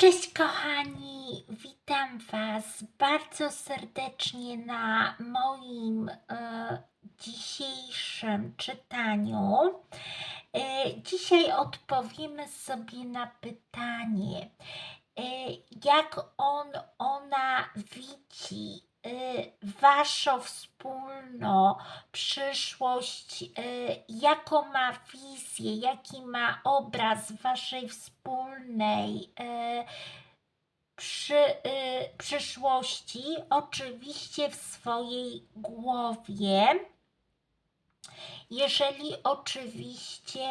Cześć kochani, witam Was bardzo serdecznie na moim e, dzisiejszym czytaniu. E, dzisiaj odpowiemy sobie na pytanie, e, jak on, ona widzi Waszą wspólną przyszłość, e, jaką ma wizję, jaki ma obraz Waszej wspólnej e, przy, przyszłości, oczywiście w swojej głowie. Jeżeli oczywiście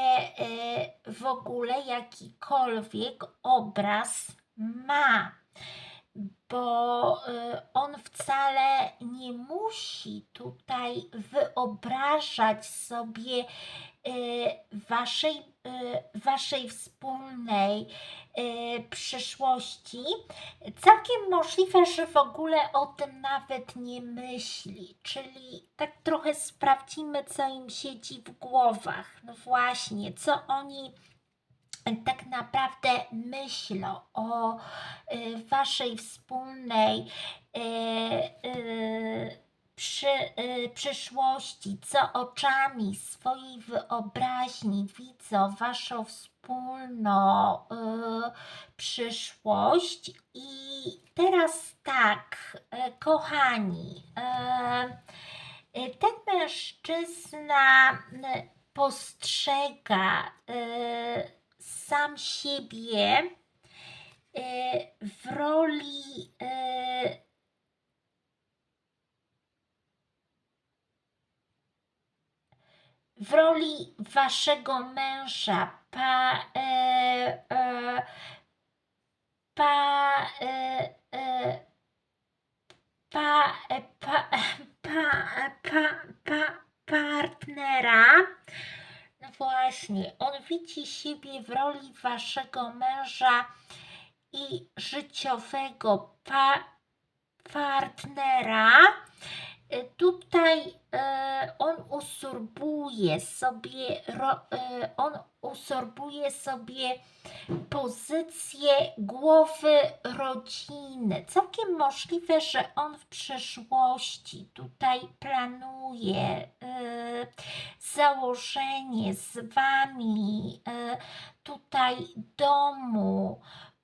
w ogóle jakikolwiek obraz ma, bo e, on wcale nie musi tutaj wyobrażać sobie e, waszej, e, waszej wspólnej przyszłości. Całkiem możliwe, że w ogóle o tym nawet nie myśli, czyli tak trochę sprawdzimy, co im siedzi w głowach. No właśnie, co oni tak naprawdę myślą o y, waszej wspólnej y, przy, przyszłości, co oczami swojej wyobraźni widzą waszą wspólną przyszłość. I teraz tak, kochani, ten mężczyzna postrzega sam siebie y, w roli y, w roli waszego męża, pa, e, e, e, e, pa, e, pa, pa, pa, pa, partnera. No widzi siebie w roli waszego męża i życiowego pa, partnera. Y, Tutaj e, on usurbuje sobie, e, on usurbuje sobie pozycję głowy rodziny. Całkiem możliwe, że on w przyszłości tutaj planuje e, założenie z wami e, tutaj domu,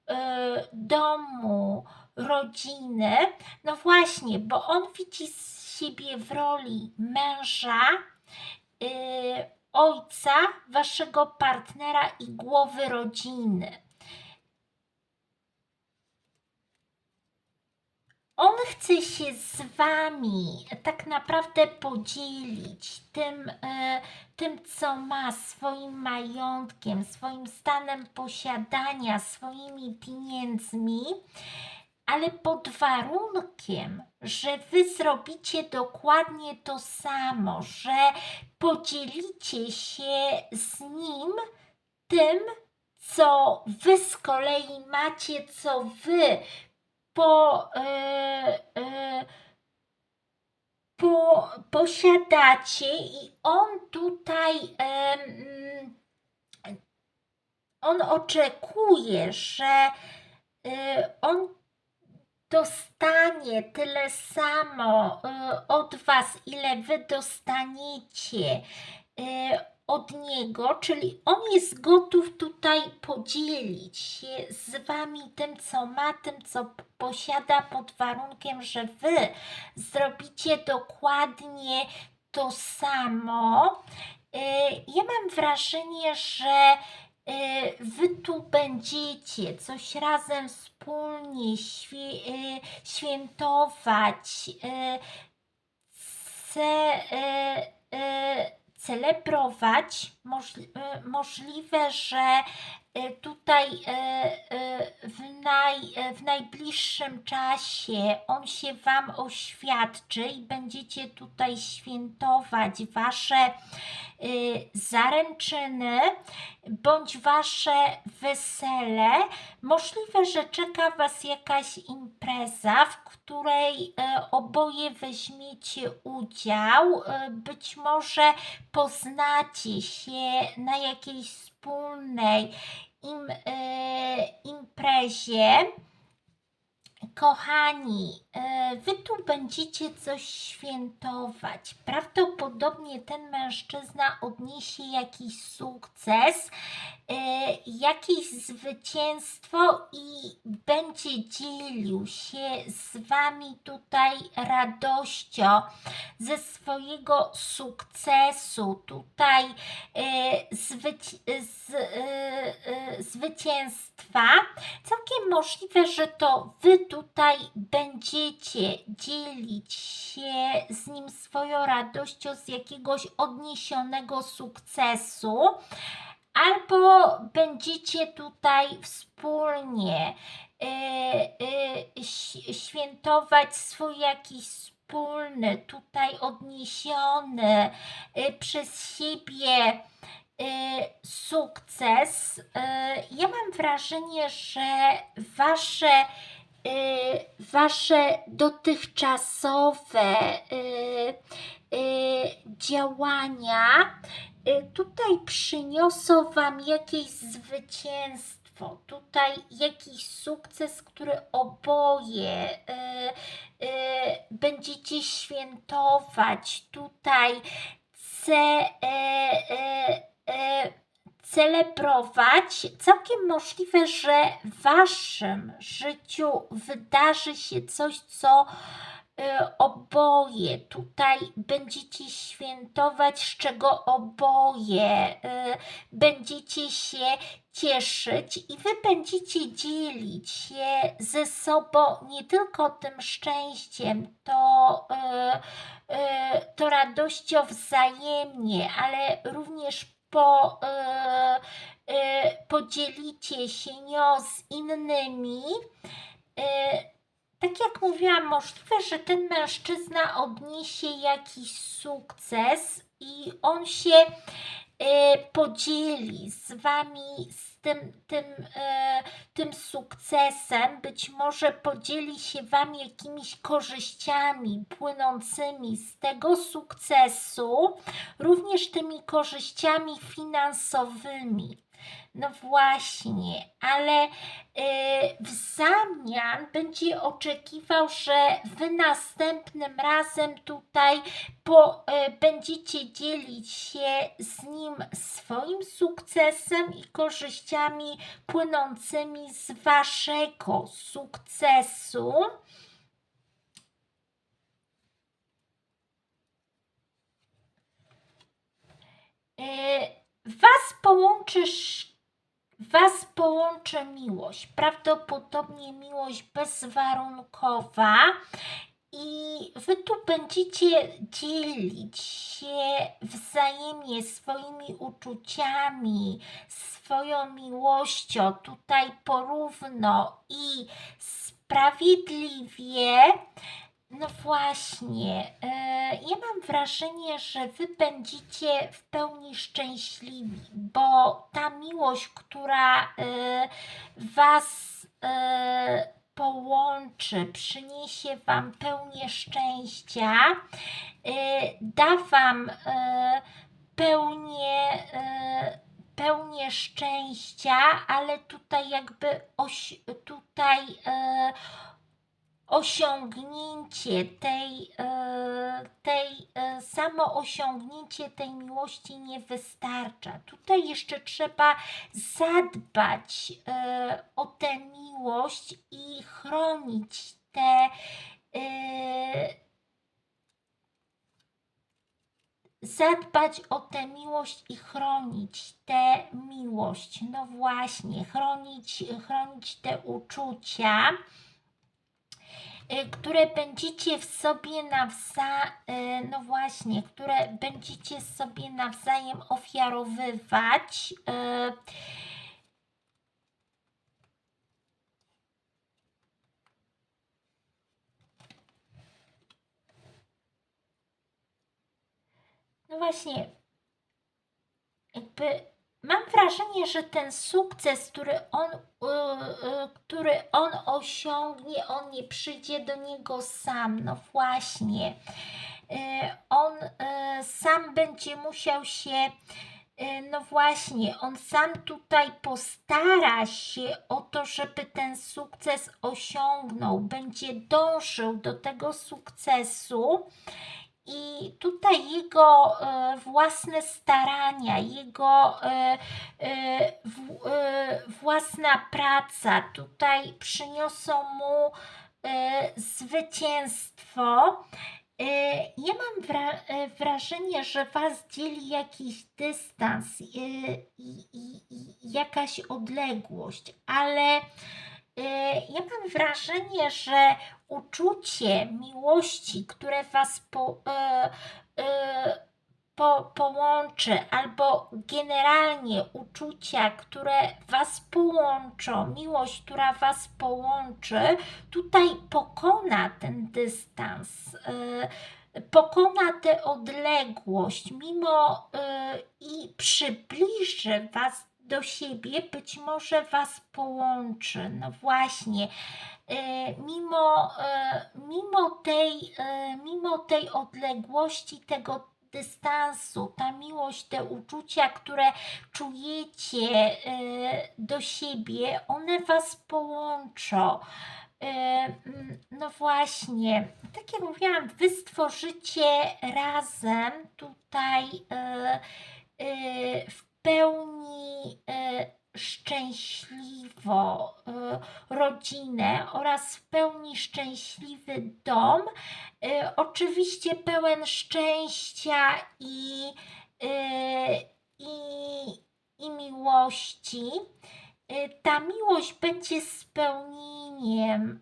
e, domu, rodziny. No właśnie, bo on widzi siebie w roli męża, y, ojca, waszego partnera i głowy rodziny. On chce się z wami tak naprawdę podzielić tym, e, tym, co ma, swoim majątkiem, swoim stanem posiadania, swoimi pieniędzmi, ale pod warunkiem, że wy zrobicie dokładnie to samo, że podzielicie się z nim tym, co wy z kolei macie, co wy po, e, e, po, posiadacie i on tutaj em, on oczekuje, że e, on dostanie tyle samo e, od was, ile wy dostaniecie e, od niego, czyli on jest gotów tutaj podzielić się z wami tym, co ma, tym, co posiada, pod warunkiem, że wy zrobicie dokładnie to samo. E, Ja mam wrażenie, że wy tu będziecie coś razem wspólnie e, świętować, e, ce, e, e, celebrować. Możli, e, możliwe, że e, tutaj e, e, w, naj, e, w najbliższym czasie on się Wam oświadczy i będziecie tutaj świętować Wasze zaręczyny bądź Wasze wesele. Możliwe, że czeka Was jakaś impreza, w której e, oboje weźmiecie udział. E, Być może poznacie się na jakiejś wspólnej im, e, imprezie. Kochani, e, wy tu będziecie coś świętować. Prawdopodobnie ten mężczyzna odniesie jakiś sukces, e, jakieś zwycięstwo i będzie dzielił się z wami tutaj radością ze swojego sukcesu, tutaj e, zwyci- z, e, zwycięstwa. Całkiem możliwe, że to wy tutaj będziecie dzielić się z nim swoją radością z jakiegoś odniesionego sukcesu, albo będziecie tutaj wspólnie e, e, świętować swój jakiś wspólny, tutaj odniesiony e, przez siebie sukces, y, ja mam wrażenie, że wasze, y, wasze dotychczasowe y, y, działania y, tutaj przyniosą wam jakieś zwycięstwo, tutaj jakiś sukces, który oboje y, y, będziecie świętować. Tutaj ce, e, e, celebrować. Całkiem możliwe, że w waszym życiu wydarzy się coś, co e, oboje tutaj będziecie świętować, z czego oboje e, będziecie się cieszyć i wy będziecie dzielić się ze sobą nie tylko tym szczęściem, to, e, e, to radością wzajemnie, ale również po, e, e, podzielicie się nią z innymi. E, tak jak mówiłam, możliwe, że ten mężczyzna odniesie jakiś sukces i on się podzieli z wami z tym, tym, e, tym sukcesem. Być może podzieli się wami jakimiś korzyściami płynącymi z tego sukcesu, również tymi korzyściami finansowymi. No właśnie, ale e, w zamian będzie oczekiwał, że wy następnym razem tutaj po, e, będziecie dzielić się z nim swoim sukcesem i korzyściami płynącymi z waszego sukcesu. E, Was połączy, sz- was połączy miłość, prawdopodobnie miłość bezwarunkowa i wy tu będziecie dzielić się wzajemnie swoimi uczuciami, swoją miłością, tutaj porówno i sprawiedliwie. No właśnie, e, ja mam wrażenie, że wy będziecie w pełni szczęśliwi, bo ta miłość, która e, was e, połączy, przyniesie wam pełnię szczęścia, da wam pełnię, pełnię szczęścia, ale tutaj jakby oś, tutaj osiągnięcie tej, e, tej e, samo osiągnięcie tej miłości nie wystarcza. Tutaj jeszcze trzeba zadbać e, o tę miłość i chronić te zadbać o tę miłość i chronić tę miłość. No właśnie, chronić, chronić te uczucia które będziecie w sobie nawzajem, no właśnie, które będziecie sobie nawzajem ofiarowywać. y, No właśnie, jakby mam wrażenie, że ten sukces, który on, y, y, który on osiągnie, on nie przyjdzie do niego sam. No właśnie. Y, on sam będzie musiał się No właśnie, on sam tutaj postara się o to, żeby ten sukces osiągnął, będzie dążył do tego sukcesu. I tutaj jego e, własne starania, jego e, e, własna praca tutaj przyniosą mu zwycięstwo. Ja mam wra- wrażenie, że Was dzieli jakiś dystans, jakaś odległość, ale ja mam wrażenie, że uczucie miłości, które Was po, e, e, po, połączy, albo generalnie uczucia, które Was połączą, miłość, która Was połączy, tutaj pokona ten dystans, e, pokona tę odległość, mimo e, i przybliży Was do siebie, być może Was połączy. No właśnie, e, mimo, e, mimo, tej, e, mimo tej odległości, tego dystansu, ta miłość, te uczucia, które czujecie do siebie, one Was połączą. Mm, No właśnie, tak jak mówiłam, wy stworzycie razem tutaj w pełni e, szczęśliwą e, rodzinę oraz w pełni szczęśliwy dom. E, Oczywiście pełen szczęścia i, i, i miłości. Ta miłość będzie spełnieniem.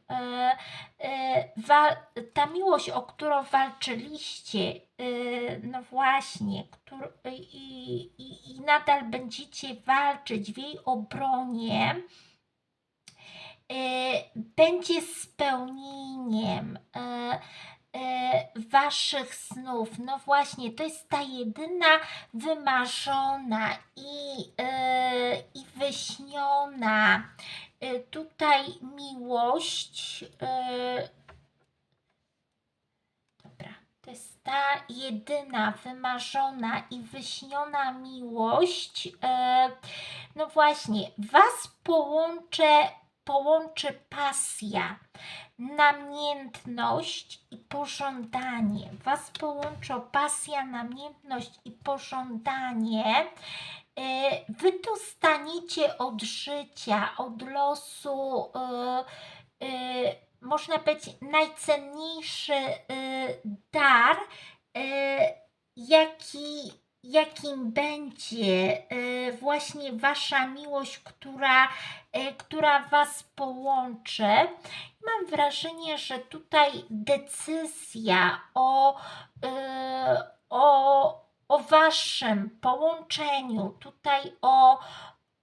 E, e, wa- Ta miłość, o którą walczyliście, e, no właśnie, któr- i, i, i nadal będziecie walczyć w jej obronie, e, będzie spełnieniem e, e, waszych snów. No właśnie, to jest ta jedyna wymarzona i, e, i wyśniona e, tutaj miłość. e, Dobra, to jest ta jedyna wymarzona i wyśniona miłość. E, no właśnie, was połączę, połączy pasja, namiętność i pożądanie. Was połączą pasja, namiętność i pożądanie. E, Wy dostaniecie od życia, od losu, e, e, można powiedzieć, najcenniejszy dar, jaki, jakim będzie właśnie Wasza miłość, która, która Was połączy. Mam wrażenie, że tutaj decyzja o, o, o Waszym połączeniu, tutaj o,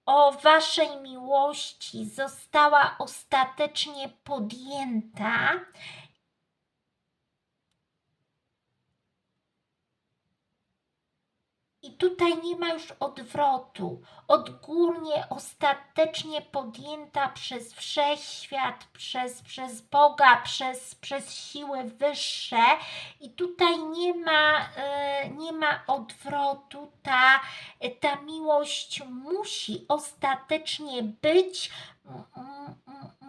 o Waszej miłości została ostatecznie podjęta. I tutaj nie ma już odwrotu. Odgórnie, ostatecznie podjęta przez wszechświat, przez, przez Boga, przez, przez siły wyższe. I tutaj nie ma, e, nie ma odwrotu. Ta, ta miłość musi ostatecznie być,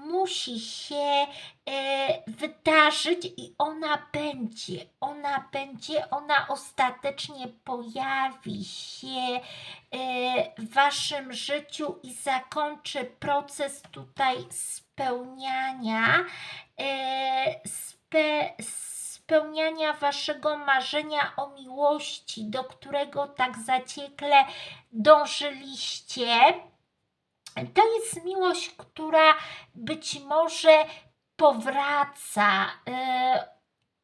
musi się e, wydarzyć i ona będzie. Ona będzie, ona ostatecznie pojawi się e, w waszym życiu i zakończy proces tutaj spełniania, e, spe, spełniania waszego marzenia o miłości, do którego tak zaciekle dążyliście. To jest miłość, która być może powraca, e,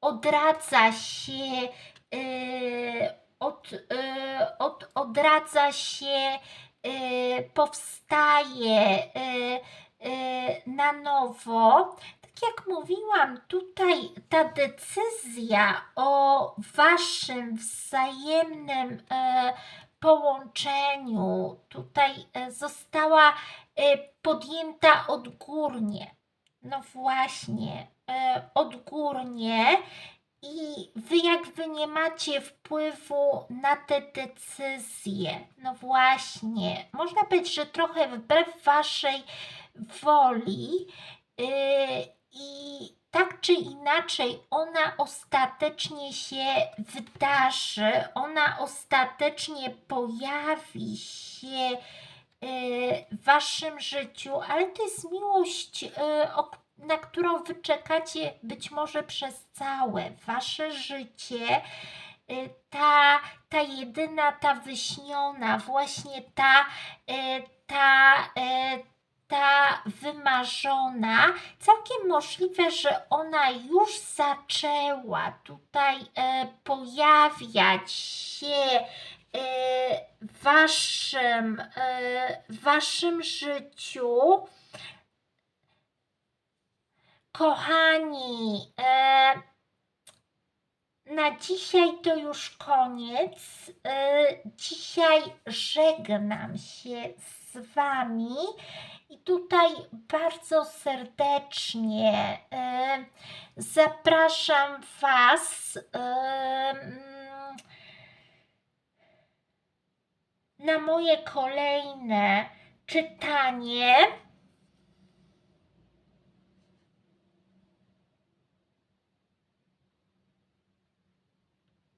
odradza się, e, od, e, od, odradza się, e, powstaje na nowo. Tak jak mówiłam, tutaj ta decyzja o waszym wzajemnym e, połączeniu tutaj e, została e, podjęta odgórnie. No właśnie, e, odgórnie i wy jakby nie macie wpływu na te decyzje. No właśnie, można powiedzieć, że trochę wbrew waszej woli yy, i tak czy inaczej ona ostatecznie się wydarzy, ona ostatecznie pojawi się yy, w waszym życiu, ale to jest miłość, o, na którą wy czekacie być może przez całe wasze życie. Yy, Ta, ta jedyna, ta wyśniona, właśnie ta, ta, ta wymarzona, całkiem możliwe, że ona już zaczęła tutaj e, pojawiać się e, w waszym, e, waszym życiu. Kochani, e, na dzisiaj to już koniec. E, dzisiaj żegnam się z wami. I tutaj bardzo serdecznie e, zapraszam Was e, mm, na moje kolejne czytanie.